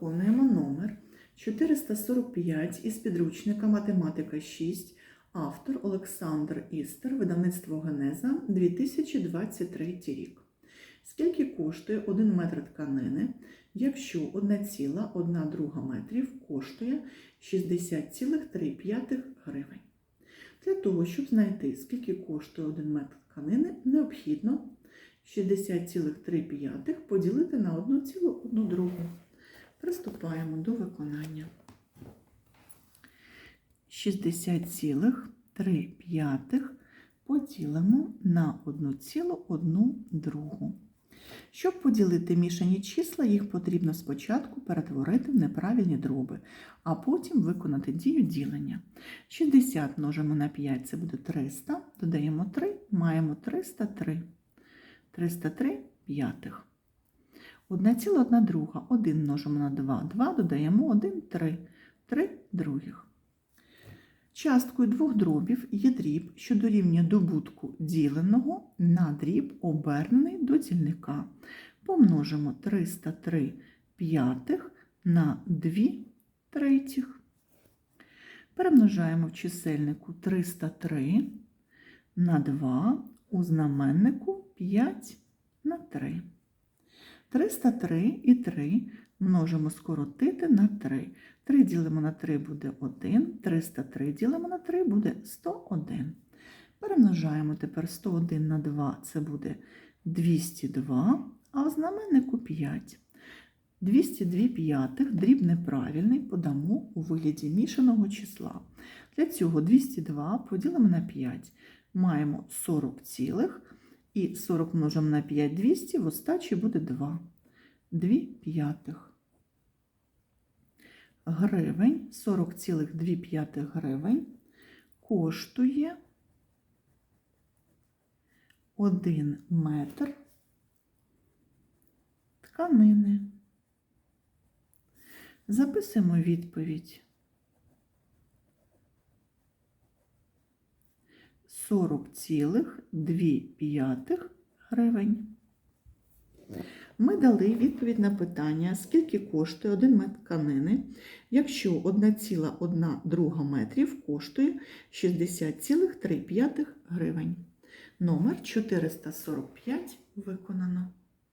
Виконуємо номер 445 із підручника Математика 6, автор Олександр Істер, видавництво Генеза, 2023 рік. Скільки коштує 1 метр тканини, якщо 1,1 метрів коштує 60,3 гривень? Для того, щоб знайти, скільки коштує 1 метр тканини, необхідно 60,3 поділити на 1,1 другу. Приступаємо до виконання. 60,3 поділимо на 1,1 другу. Щоб поділити мішані числа, їх потрібно спочатку перетворити в неправильні дроби, а потім виконати дію ділення. 60 множимо на 5 це буде 300, додаємо 3, маємо 303. 303 п'ятих. 1,1 друга. 1 множимо на 2. 2 додаємо 1, 3. 3 других. Часткою двох дробів є дріб, що дорівнює добутку діленого на дріб, обернений до дільника. Помножимо 303 п'ятих на 2 третіх. Перемножаємо в чисельнику 303 на 2, у знаменнику 5 на 3. 303 і 3 множимо скоротити на 3. 3 ділимо на 3 буде 1, 303 ділимо на 3 буде 101. Перемножаємо тепер 101 на 2, це буде 202, а у знаменнику 5. 202 п'ятих, дріб неправильний, подамо у вигляді мішаного числа. Для цього 202 поділимо на 5. Маємо 40 цілих, і 40 множимо на 5 200, в остачі буде 2. 2 п'ятих гривень, 40,2 гривень коштує 1 метр тканини. Записуємо відповідь. 40,2 гривень. Ми дали відповідь на питання, скільки коштує 1 метр тканини, якщо 1,1 метрів коштує 60,3 гривень. Номер 445 виконано.